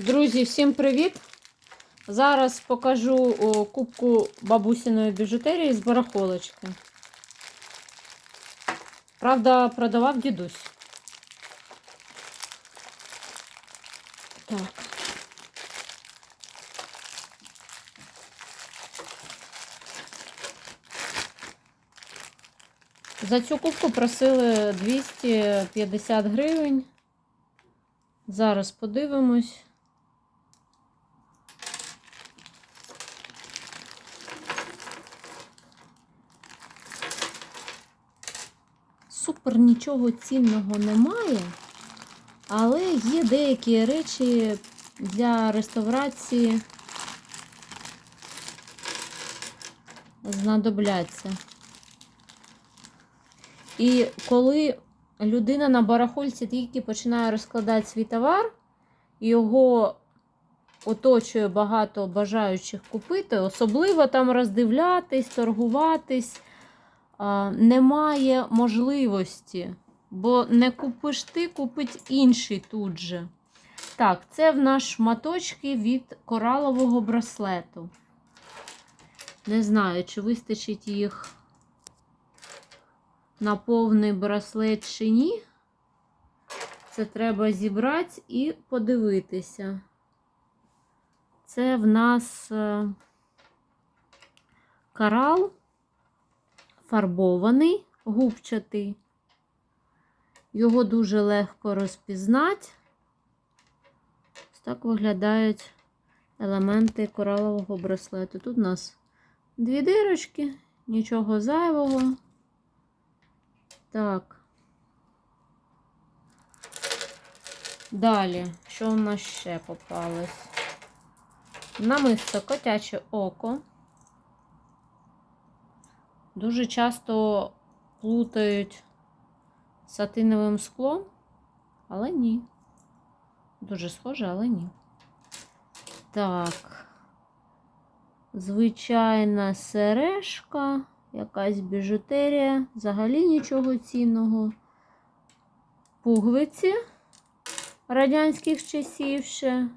Друзі, всім привіт! Зараз покажу кубку бабусиної біжутерії з барахолочки. Правда, продавав дідусь. Так. За цю кубку просили 250 гривень. Зараз подивимось. Супер нічого цінного немає, але є деякі речі для реставрації знадобляться. І коли людина на барахольці тільки починає розкладати свій товар, його оточує багато бажаючих купити, особливо там роздивлятись, торгуватись, немає можливості, бо не купиш ти, купить інший тут же. Так, це в нас шматочки від коралового браслету. Не знаю, чи вистачить їх на повний браслет чи ні. Це треба зібрати і подивитися. Це в нас е, корал фарбований, губчатий. Його дуже легко розпізнати. Ось так виглядають елементи коралового браслету. Тут у нас дві дирочки, нічого зайвого. Так. Далі, що в нас ще попалось? Намисто котяче око. Дуже часто плутають сатиновим склом, але ні. Дуже схоже, але ні. Так. Звичайна сережка, якась біжутерія, взагалі нічого цінного. Пуговиці радянських часів ще.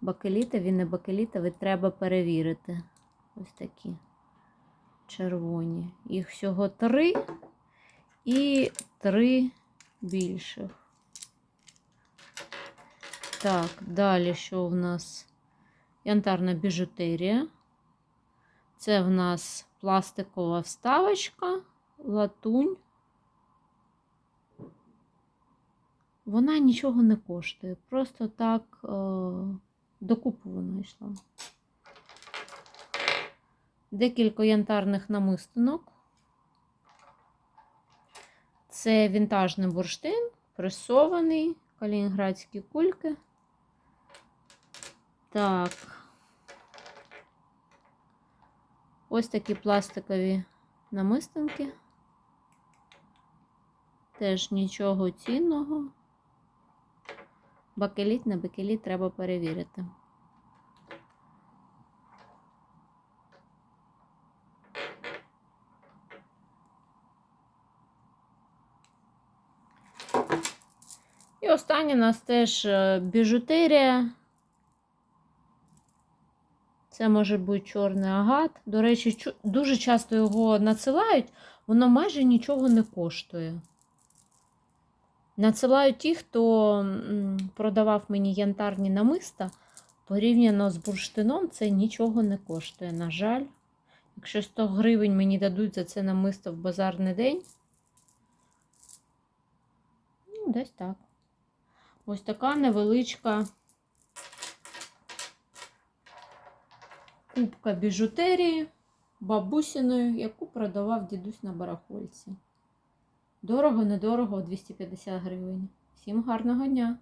Бакелітові, не бакелітові, треба перевірити. Ось такі червоні. Їх всього три і три більших. Так, далі що в нас? Янтарна біжутерія. Це в нас пластикова вставочка, латунь. Вона нічого не коштує. Просто так е, докупу йшла. Декілька янтарних намистинок. Це вінтажний бурштин, пресований, калінінградські кульки. Так. Ось такі пластикові намистинки. Теж нічого цінного. Бакеліт на бакеліт треба перевірити. І останнє у нас теж е, біжутерія. Це може бути чорний агат. До речі, дуже часто його надсилають, воно майже нічого не коштує. Надсилають ті, хто продавав мені янтарні намиста. Порівняно з бурштином, це нічого не коштує. На жаль, якщо 100 гривень мені дадуть за це намисто в базарний день, ну, десь так. Ось така невеличка кубка біжутерії бабусіною, яку продавав дідусь на барахольці. Дорого, недорого, 250 гривень. Всім гарного дня!